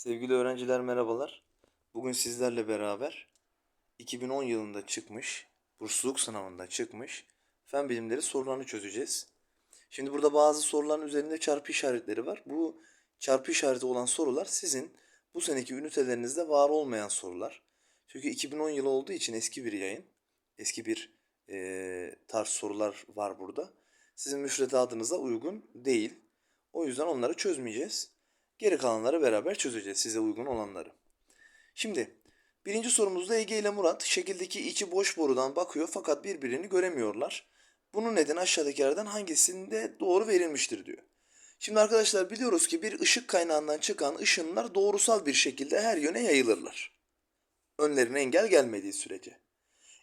Sevgili öğrenciler merhabalar. Bugün sizlerle beraber 2010 yılında çıkmış, bursluluk sınavında çıkmış fen bilimleri sorularını çözeceğiz. Şimdi burada bazı soruların üzerinde çarpı işaretleri var. Bu çarpı işareti olan sorular sizin bu seneki ünitelerinizde var olmayan sorular. Çünkü 2010 yılı olduğu için eski bir yayın, eski bir eee, tarz sorular var burada. Sizin müfredatınıza uygun değil. O yüzden onları çözmeyeceğiz. Geri kalanları beraber çözeceğiz size uygun olanları. Şimdi birinci sorumuzda Ege ile Murat şekildeki içi boş borudan bakıyor fakat birbirini göremiyorlar. Bunun nedeni aşağıdakilerden hangisinde doğru verilmiştir diyor. Şimdi arkadaşlar biliyoruz ki bir ışık kaynağından çıkan ışınlar doğrusal bir şekilde her yöne yayılırlar. Önlerine engel gelmediği sürece.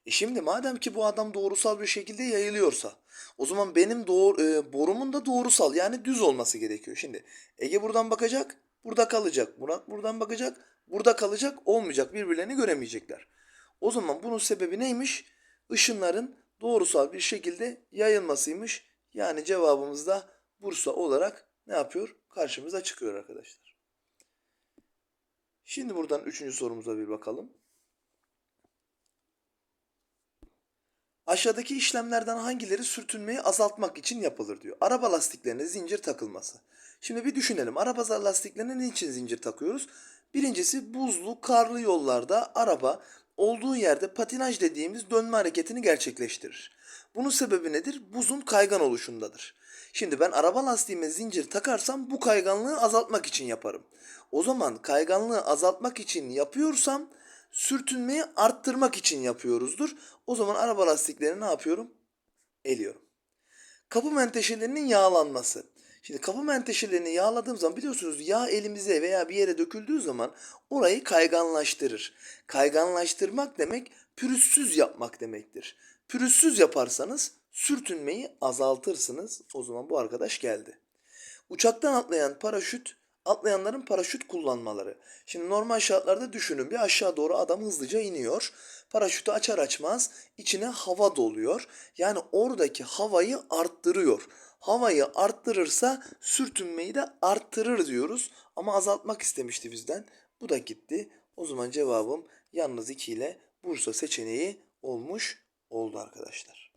E şimdi madem ki bu adam doğrusal bir şekilde yayılıyorsa o zaman benim doğru, e, borumun da doğrusal yani düz olması gerekiyor. Şimdi Ege buradan bakacak, burada kalacak. Murat buradan bakacak, burada kalacak. Olmayacak, birbirlerini göremeyecekler. O zaman bunun sebebi neymiş? Işınların doğrusal bir şekilde yayılmasıymış. Yani cevabımız da Bursa olarak ne yapıyor? Karşımıza çıkıyor arkadaşlar. Şimdi buradan üçüncü sorumuza bir bakalım. Aşağıdaki işlemlerden hangileri sürtünmeyi azaltmak için yapılır diyor. Araba lastiklerine zincir takılması. Şimdi bir düşünelim. Araba lastiklerine niçin zincir takıyoruz? Birincisi buzlu, karlı yollarda araba olduğu yerde patinaj dediğimiz dönme hareketini gerçekleştirir. Bunun sebebi nedir? Buzun kaygan oluşundadır. Şimdi ben araba lastiğime zincir takarsam bu kayganlığı azaltmak için yaparım. O zaman kayganlığı azaltmak için yapıyorsam sürtünmeyi arttırmak için yapıyoruzdur. O zaman araba lastiklerini ne yapıyorum? Eliyorum. Kapı menteşelerinin yağlanması. Şimdi kapı menteşelerini yağladığım zaman biliyorsunuz yağ elimize veya bir yere döküldüğü zaman orayı kayganlaştırır. Kayganlaştırmak demek pürüzsüz yapmak demektir. Pürüzsüz yaparsanız sürtünmeyi azaltırsınız. O zaman bu arkadaş geldi. Uçaktan atlayan paraşüt, atlayanların paraşüt kullanmaları. Şimdi normal şartlarda düşünün bir aşağı doğru adam hızlıca iniyor. Paraşütü açar açmaz içine hava doluyor. Yani oradaki havayı arttırıyor. Havayı arttırırsa sürtünmeyi de arttırır diyoruz. Ama azaltmak istemişti bizden. Bu da gitti. O zaman cevabım yalnız 2 ile Bursa seçeneği olmuş oldu arkadaşlar.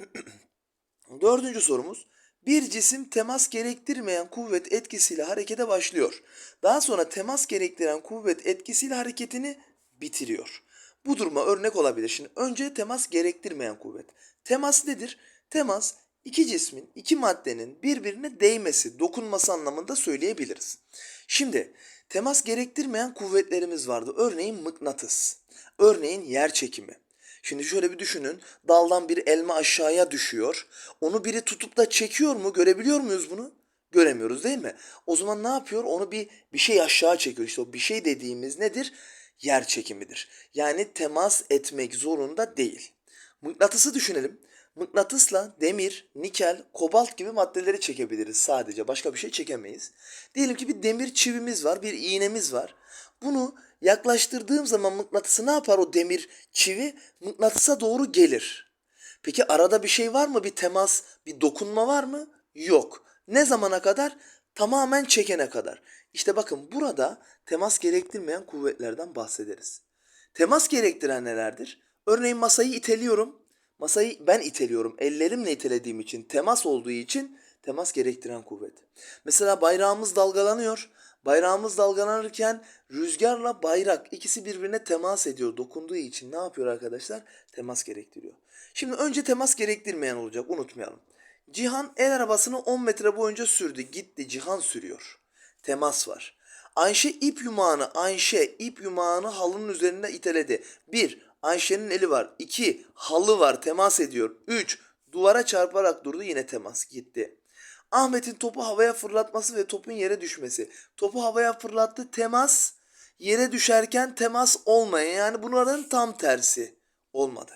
Dördüncü sorumuz. Bir cisim temas gerektirmeyen kuvvet etkisiyle harekete başlıyor. Daha sonra temas gerektiren kuvvet etkisiyle hareketini bitiriyor. Bu duruma örnek olabilir. Şimdi önce temas gerektirmeyen kuvvet. Temas nedir? Temas iki cismin, iki maddenin birbirine değmesi, dokunması anlamında söyleyebiliriz. Şimdi temas gerektirmeyen kuvvetlerimiz vardı. Örneğin mıknatıs, örneğin yer çekimi. Şimdi şöyle bir düşünün. Daldan bir elma aşağıya düşüyor. Onu biri tutup da çekiyor mu? Görebiliyor muyuz bunu? Göremiyoruz değil mi? O zaman ne yapıyor? Onu bir bir şey aşağı çekiyor. İşte o bir şey dediğimiz nedir? Yer çekimidir. Yani temas etmek zorunda değil. Mıknatısı düşünelim. Mıknatısla demir, nikel, kobalt gibi maddeleri çekebiliriz sadece. Başka bir şey çekemeyiz. Diyelim ki bir demir çivimiz var, bir iğnemiz var. Bunu yaklaştırdığım zaman mıknatısı ne yapar o demir çivi? Mıknatısa doğru gelir. Peki arada bir şey var mı? Bir temas, bir dokunma var mı? Yok. Ne zamana kadar? Tamamen çekene kadar. İşte bakın burada temas gerektirmeyen kuvvetlerden bahsederiz. Temas gerektiren nelerdir? Örneğin masayı iteliyorum. Masayı ben iteliyorum. Ellerimle itelediğim için, temas olduğu için temas gerektiren kuvvet. Mesela bayrağımız dalgalanıyor. Bayrağımız dalgalanırken rüzgarla bayrak ikisi birbirine temas ediyor. Dokunduğu için ne yapıyor arkadaşlar? Temas gerektiriyor. Şimdi önce temas gerektirmeyen olacak unutmayalım. Cihan el arabasını 10 metre boyunca sürdü. Gitti Cihan sürüyor. Temas var. Ayşe ip yumağını, Ayşe ip yumağını halının üzerinde iteledi. 1. Ayşe'nin eli var. 2. Halı var temas ediyor. 3. Duvara çarparak durdu yine temas gitti. Ahmet'in topu havaya fırlatması ve topun yere düşmesi. Topu havaya fırlattı temas. Yere düşerken temas olmayan yani bunların tam tersi olmadı.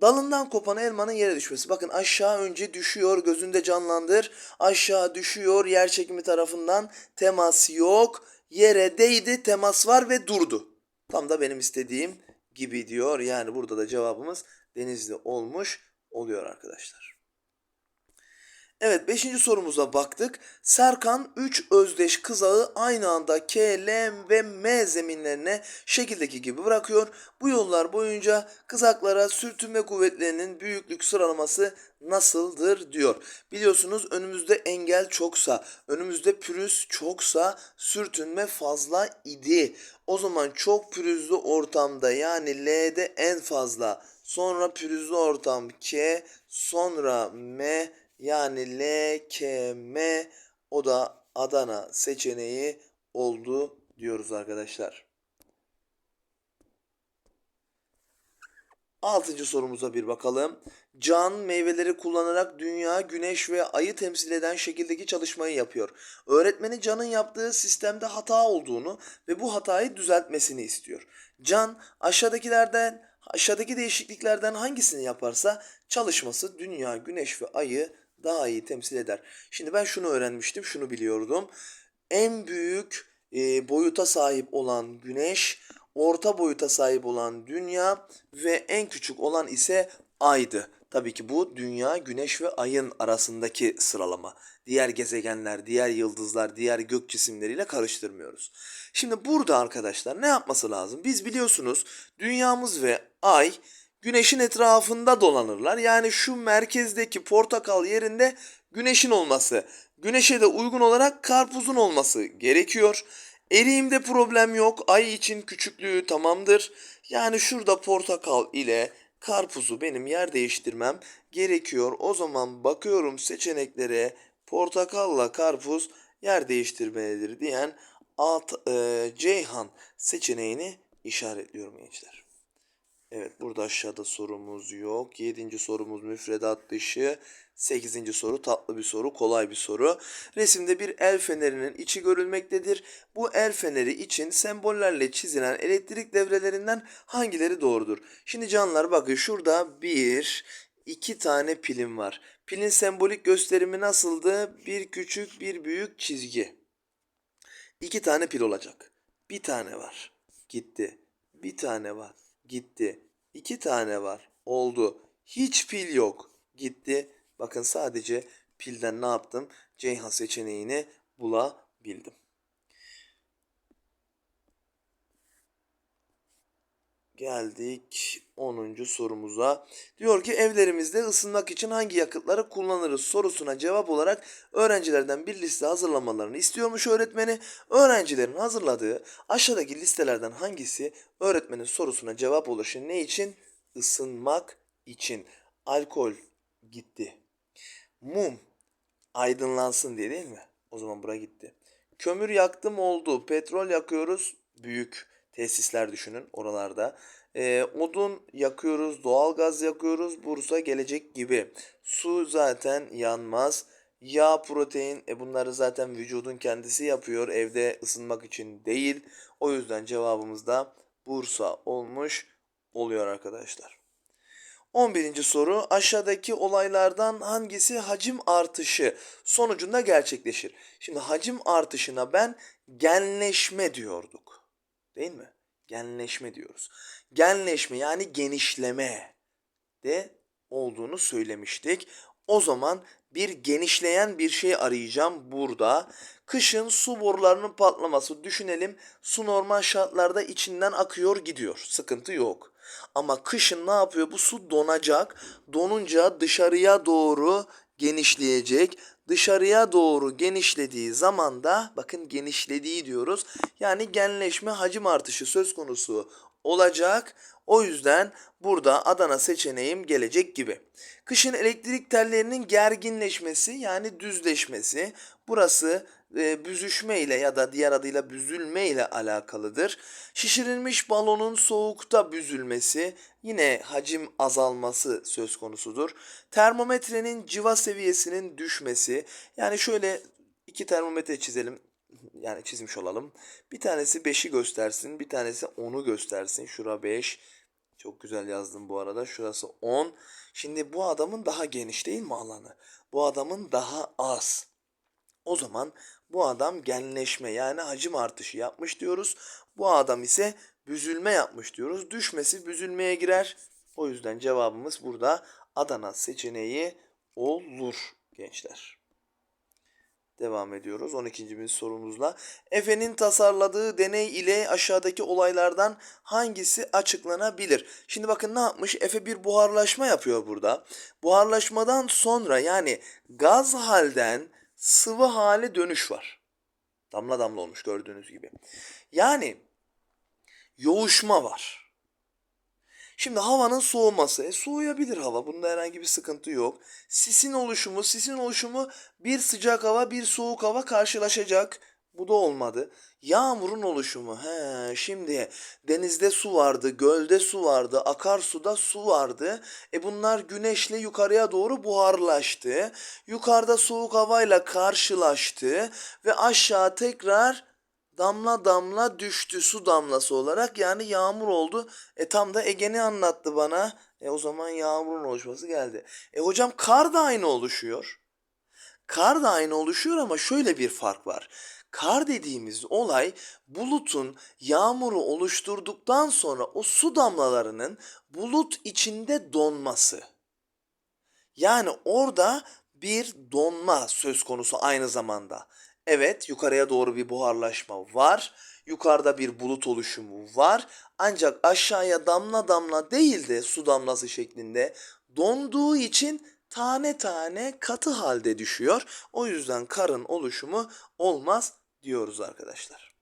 Dalından kopan elmanın yere düşmesi. Bakın aşağı önce düşüyor gözünde canlandır. Aşağı düşüyor yer çekimi tarafından temas yok. Yere değdi temas var ve durdu. Tam da benim istediğim gibi diyor. Yani burada da cevabımız denizli olmuş oluyor arkadaşlar. Evet 5. sorumuza baktık. Serkan 3 özdeş kızağı aynı anda K, L ve M zeminlerine şekildeki gibi bırakıyor. Bu yollar boyunca kızaklara sürtünme kuvvetlerinin büyüklük sıralaması nasıldır diyor. Biliyorsunuz önümüzde engel çoksa, önümüzde pürüz çoksa sürtünme fazla idi. O zaman çok pürüzlü ortamda yani L'de en fazla, sonra pürüzlü ortam K, sonra M yani L, K, M o da Adana seçeneği oldu diyoruz arkadaşlar. Altıncı sorumuza bir bakalım. Can meyveleri kullanarak dünya, güneş ve ayı temsil eden şekildeki çalışmayı yapıyor. Öğretmeni Can'ın yaptığı sistemde hata olduğunu ve bu hatayı düzeltmesini istiyor. Can aşağıdakilerden aşağıdaki değişikliklerden hangisini yaparsa çalışması dünya, güneş ve ayı daha iyi temsil eder. Şimdi ben şunu öğrenmiştim, şunu biliyordum. En büyük e, boyuta sahip olan güneş, orta boyuta sahip olan dünya ve en küçük olan ise aydı. Tabii ki bu dünya, güneş ve ayın arasındaki sıralama. Diğer gezegenler, diğer yıldızlar, diğer gök cisimleriyle karıştırmıyoruz. Şimdi burada arkadaşlar ne yapması lazım? Biz biliyorsunuz dünyamız ve ay güneşin etrafında dolanırlar. Yani şu merkezdeki portakal yerinde güneşin olması, güneşe de uygun olarak karpuzun olması gerekiyor. Eriğimde problem yok. Ay için küçüklüğü tamamdır. Yani şurada portakal ile karpuzu benim yer değiştirmem gerekiyor. O zaman bakıyorum seçeneklere portakalla karpuz yer değiştirmelidir diyen alt, e, Ceyhan seçeneğini işaretliyorum gençler. Evet burada aşağıda sorumuz yok. Yedinci sorumuz müfredat dışı. Sekizinci soru tatlı bir soru, kolay bir soru. Resimde bir el fenerinin içi görülmektedir. Bu el feneri için sembollerle çizilen elektrik devrelerinden hangileri doğrudur? Şimdi canlar bakın şurada bir, iki tane pilim var. Pilin sembolik gösterimi nasıldı? Bir küçük, bir büyük çizgi. İki tane pil olacak. Bir tane var. Gitti. Bir tane var. Gitti. İki tane var. Oldu. Hiç pil yok. Gitti. Bakın sadece pilden ne yaptım? Ceyhan seçeneğini bulabildim. Geldik 10. sorumuza. Diyor ki evlerimizde ısınmak için hangi yakıtları kullanırız sorusuna cevap olarak öğrencilerden bir liste hazırlamalarını istiyormuş öğretmeni. Öğrencilerin hazırladığı aşağıdaki listelerden hangisi öğretmenin sorusuna cevap? Şimdi ne için? Isınmak için. Alkol gitti. Mum aydınlansın diye değil mi? O zaman bura gitti. Kömür yaktım oldu. Petrol yakıyoruz. Büyük tesisler düşünün oralarda. Ee, odun yakıyoruz, doğalgaz yakıyoruz, Bursa gelecek gibi. Su zaten yanmaz. Yağ, protein, e bunları zaten vücudun kendisi yapıyor. Evde ısınmak için değil. O yüzden cevabımız da Bursa olmuş oluyor arkadaşlar. 11. soru aşağıdaki olaylardan hangisi hacim artışı sonucunda gerçekleşir? Şimdi hacim artışına ben genleşme diyorduk. Değil mi? Genleşme diyoruz. Genleşme yani genişleme de olduğunu söylemiştik. O zaman bir genişleyen bir şey arayacağım burada. Kışın su borularının patlaması düşünelim. Su normal şartlarda içinden akıyor gidiyor. Sıkıntı yok. Ama kışın ne yapıyor? Bu su donacak. Donunca dışarıya doğru genişleyecek. Dışarıya doğru genişlediği zaman da bakın genişlediği diyoruz. Yani genleşme hacim artışı söz konusu olacak. O yüzden burada Adana seçeneğim gelecek gibi. Kışın elektrik tellerinin gerginleşmesi yani düzleşmesi. Burası e, büzüşme ile ya da diğer adıyla büzülme ile alakalıdır. Şişirilmiş balonun soğukta büzülmesi yine hacim azalması söz konusudur. Termometrenin civa seviyesinin düşmesi yani şöyle iki termometre çizelim yani çizmiş olalım. Bir tanesi 5'i göstersin, bir tanesi 10'u göstersin. Şura 5. Çok güzel yazdım bu arada. Şurası 10. Şimdi bu adamın daha geniş değil mi alanı? Bu adamın daha az. O zaman bu adam genleşme yani hacim artışı yapmış diyoruz. Bu adam ise büzülme yapmış diyoruz. Düşmesi büzülmeye girer. O yüzden cevabımız burada Adana seçeneği olur gençler. Devam ediyoruz 12. bir sorumuzla. Efe'nin tasarladığı deney ile aşağıdaki olaylardan hangisi açıklanabilir? Şimdi bakın ne yapmış? Efe bir buharlaşma yapıyor burada. Buharlaşmadan sonra yani gaz halden sıvı hale dönüş var. Damla damla olmuş gördüğünüz gibi. Yani yoğuşma var. Şimdi havanın soğuması, e, soğuyabilir hava. Bunda herhangi bir sıkıntı yok. Sisin oluşumu, sisin oluşumu bir sıcak hava, bir soğuk hava karşılaşacak. Bu da olmadı. Yağmurun oluşumu. He, şimdi denizde su vardı, gölde su vardı, akarsuda su vardı. E bunlar güneşle yukarıya doğru buharlaştı. Yukarıda soğuk havayla karşılaştı ve aşağı tekrar damla damla düştü su damlası olarak yani yağmur oldu. E tam da Ege'ni anlattı bana. E o zaman yağmurun oluşması geldi. E hocam kar da aynı oluşuyor. Kar da aynı oluşuyor ama şöyle bir fark var. Kar dediğimiz olay bulutun yağmuru oluşturduktan sonra o su damlalarının bulut içinde donması. Yani orada bir donma söz konusu aynı zamanda. Evet yukarıya doğru bir buharlaşma var. Yukarıda bir bulut oluşumu var. Ancak aşağıya damla damla değil de su damlası şeklinde donduğu için tane tane katı halde düşüyor. O yüzden karın oluşumu olmaz diyoruz arkadaşlar.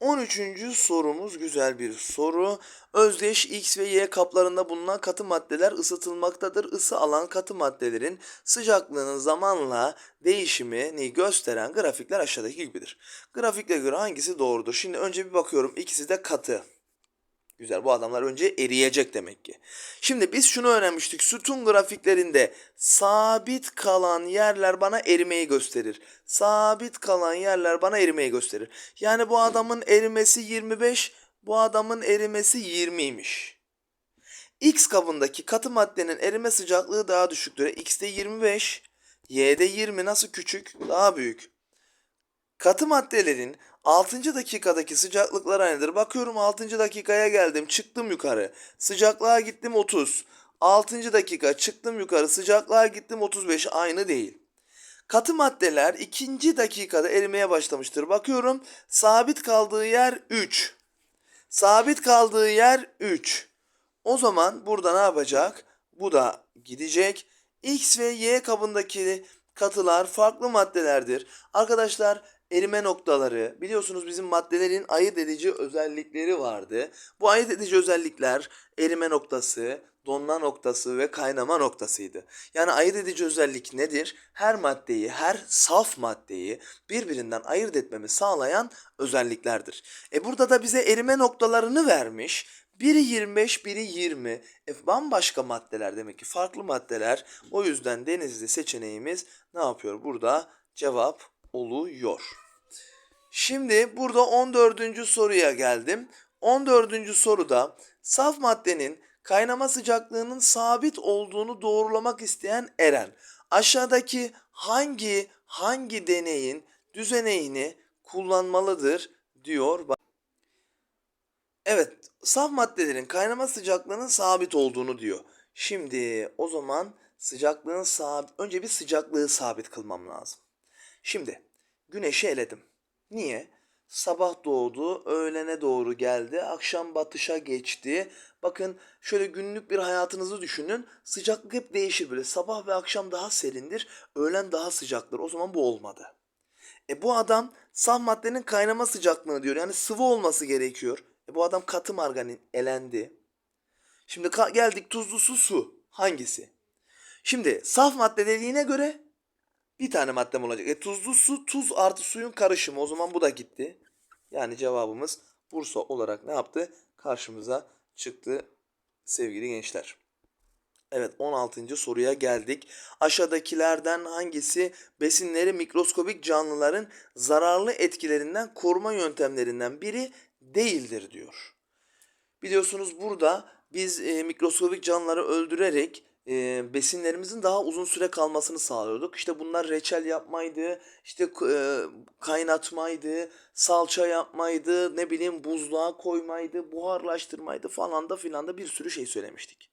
13. sorumuz güzel bir soru. Özdeş X ve Y kaplarında bulunan katı maddeler ısıtılmaktadır. Isı alan katı maddelerin sıcaklığının zamanla değişimini gösteren grafikler aşağıdaki gibidir. Grafikle göre hangisi doğrudur? Şimdi önce bir bakıyorum ikisi de katı. Güzel bu adamlar önce eriyecek demek ki. Şimdi biz şunu öğrenmiştik. Sütun grafiklerinde sabit kalan yerler bana erimeyi gösterir. Sabit kalan yerler bana erimeyi gösterir. Yani bu adamın erimesi 25, bu adamın erimesi 20'ymiş. X kabındaki katı maddenin erime sıcaklığı daha düşüktür. X'te 25, Y'de 20 nasıl küçük? Daha büyük. Katı maddelerin 6. dakikadaki sıcaklıklar aynıdır. Bakıyorum 6. dakikaya geldim. Çıktım yukarı. Sıcaklığa gittim 30. 6. dakika çıktım yukarı. Sıcaklığa gittim 35. Aynı değil. Katı maddeler 2. dakikada erimeye başlamıştır. Bakıyorum sabit kaldığı yer 3. Sabit kaldığı yer 3. O zaman burada ne yapacak? Bu da gidecek. X ve Y kabındaki katılar farklı maddelerdir. Arkadaşlar erime noktaları biliyorsunuz bizim maddelerin ayırt edici özellikleri vardı. Bu ayırt edici özellikler erime noktası, donma noktası ve kaynama noktasıydı. Yani ayırt edici özellik nedir? Her maddeyi, her saf maddeyi birbirinden ayırt etmemi sağlayan özelliklerdir. E burada da bize erime noktalarını vermiş. Biri 25, biri 20. E bambaşka maddeler demek ki farklı maddeler. O yüzden denizli seçeneğimiz ne yapıyor? Burada cevap oluyor. Şimdi burada 14. soruya geldim. 14. soruda saf maddenin kaynama sıcaklığının sabit olduğunu doğrulamak isteyen Eren aşağıdaki hangi hangi deneyin düzeneğini kullanmalıdır diyor. Evet, saf maddelerin kaynama sıcaklığının sabit olduğunu diyor. Şimdi o zaman sıcaklığın sabit önce bir sıcaklığı sabit kılmam lazım. Şimdi güneşi eledim. Niye? Sabah doğdu, öğlene doğru geldi, akşam batışa geçti. Bakın şöyle günlük bir hayatınızı düşünün. Sıcaklık hep değişir böyle. Sabah ve akşam daha serindir, öğlen daha sıcaktır. O zaman bu olmadı. E bu adam saf maddenin kaynama sıcaklığını diyor. Yani sıvı olması gerekiyor. E bu adam katı margarin elendi. Şimdi geldik tuzlu su su. Hangisi? Şimdi saf madde dediğine göre bir tane maddem olacak. E tuzlu su tuz artı suyun karışımı. O zaman bu da gitti. Yani cevabımız Bursa olarak ne yaptı? Karşımıza çıktı sevgili gençler. Evet 16. soruya geldik. Aşağıdakilerden hangisi besinleri mikroskobik canlıların zararlı etkilerinden koruma yöntemlerinden biri değildir diyor. Biliyorsunuz burada biz e, mikroskobik canlıları öldürerek e, besinlerimizin daha uzun süre kalmasını sağlıyorduk. İşte bunlar reçel yapmaydı, işte e, kaynatmaydı, salça yapmaydı, ne bileyim buzluğa koymaydı, buharlaştırmaydı falan da filan da bir sürü şey söylemiştik.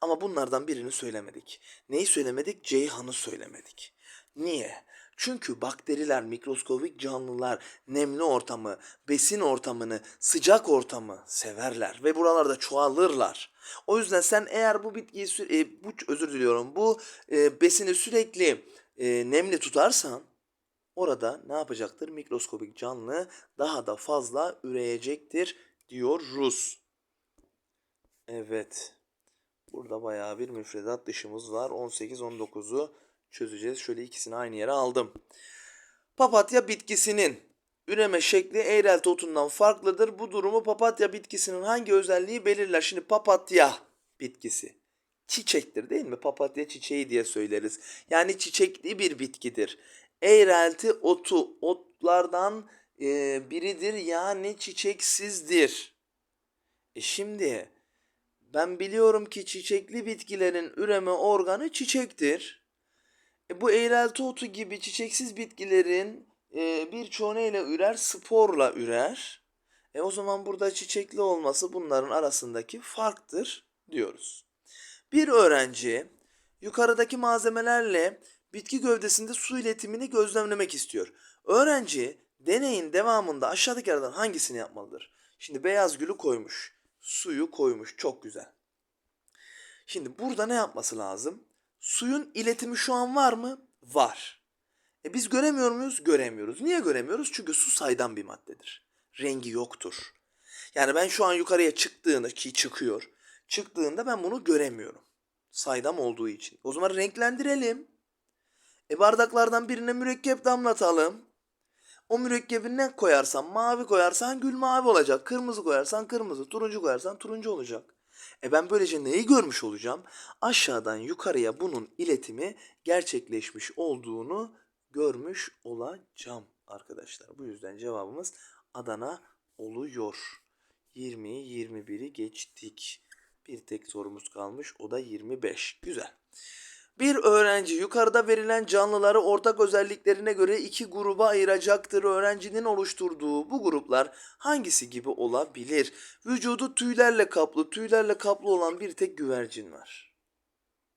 Ama bunlardan birini söylemedik. Neyi söylemedik? Ceyhan'ı söylemedik. Niye? Çünkü bakteriler, mikroskobik canlılar nemli ortamı, besin ortamını, sıcak ortamı severler ve buralarda çoğalırlar. O yüzden sen eğer bu bitkiyi e, bu özür diliyorum bu e, besini sürekli e, nemli tutarsan orada ne yapacaktır? Mikroskobik canlı daha da fazla üreyecektir diyor Rus. Evet. Burada bayağı bir müfredat dışımız var. 18-19'u çözeceğiz. Şöyle ikisini aynı yere aldım. Papatya bitkisinin üreme şekli eğrelti otundan farklıdır. Bu durumu papatya bitkisinin hangi özelliği belirler? Şimdi papatya bitkisi çiçektir değil mi? Papatya çiçeği diye söyleriz. Yani çiçekli bir bitkidir. Eğrelti otu otlardan e, biridir yani çiçeksizdir. E şimdi ben biliyorum ki çiçekli bitkilerin üreme organı çiçektir. E bu eğrelti otu gibi çiçeksiz bitkilerin e, birçoğu neyle ürer? Sporla ürer. E o zaman burada çiçekli olması bunların arasındaki farktır diyoruz. Bir öğrenci yukarıdaki malzemelerle bitki gövdesinde su iletimini gözlemlemek istiyor. Öğrenci deneyin devamında aşağıdakilerden hangisini yapmalıdır? Şimdi beyaz gülü koymuş, suyu koymuş. Çok güzel. Şimdi burada ne yapması lazım? Suyun iletimi şu an var mı? Var. E biz göremiyor muyuz? Göremiyoruz. Niye göremiyoruz? Çünkü su saydam bir maddedir. Rengi yoktur. Yani ben şu an yukarıya çıktığında ki çıkıyor. Çıktığında ben bunu göremiyorum. Saydam olduğu için. O zaman renklendirelim. E bardaklardan birine mürekkep damlatalım. O mürekkebi ne koyarsan mavi koyarsan gül mavi olacak. Kırmızı koyarsan kırmızı. Turuncu koyarsan turuncu olacak. E ben böylece neyi görmüş olacağım? Aşağıdan yukarıya bunun iletimi gerçekleşmiş olduğunu görmüş olacağım arkadaşlar. Bu yüzden cevabımız Adana oluyor. 20'yi 21'i geçtik. Bir tek sorumuz kalmış o da 25. Güzel. Bir öğrenci yukarıda verilen canlıları ortak özelliklerine göre iki gruba ayıracaktır. Öğrencinin oluşturduğu bu gruplar hangisi gibi olabilir? Vücudu tüylerle kaplı, tüylerle kaplı olan bir tek güvercin var.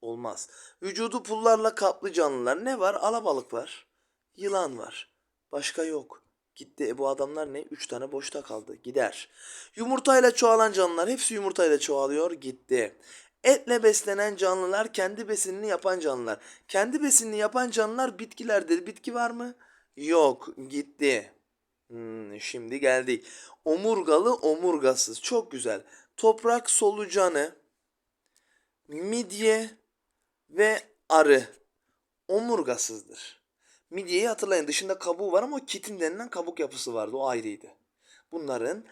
Olmaz. Vücudu pullarla kaplı canlılar ne var? Alabalık var. Yılan var. Başka yok. Gitti. E bu adamlar ne? Üç tane boşta kaldı. Gider. Yumurtayla çoğalan canlılar hepsi yumurtayla çoğalıyor. Gitti. Etle beslenen canlılar kendi besinini yapan canlılar. Kendi besinini yapan canlılar bitkilerdir. Bitki var mı? Yok. Gitti. Hmm, şimdi geldik. Omurgalı omurgasız. Çok güzel. Toprak solucanı, midye ve arı omurgasızdır. Midyeyi hatırlayın dışında kabuğu var ama kitin denilen kabuk yapısı vardı o ayrıydı. Bunların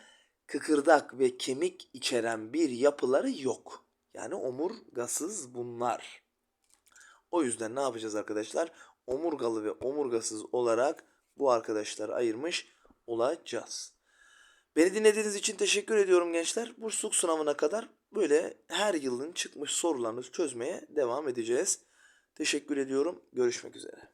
kıkırdak ve kemik içeren bir yapıları yok. Yani omurgasız bunlar. O yüzden ne yapacağız arkadaşlar? Omurgalı ve omurgasız olarak bu arkadaşları ayırmış olacağız. Beni dinlediğiniz için teşekkür ediyorum gençler. Bursluluk sınavına kadar böyle her yılın çıkmış sorularını çözmeye devam edeceğiz. Teşekkür ediyorum. Görüşmek üzere.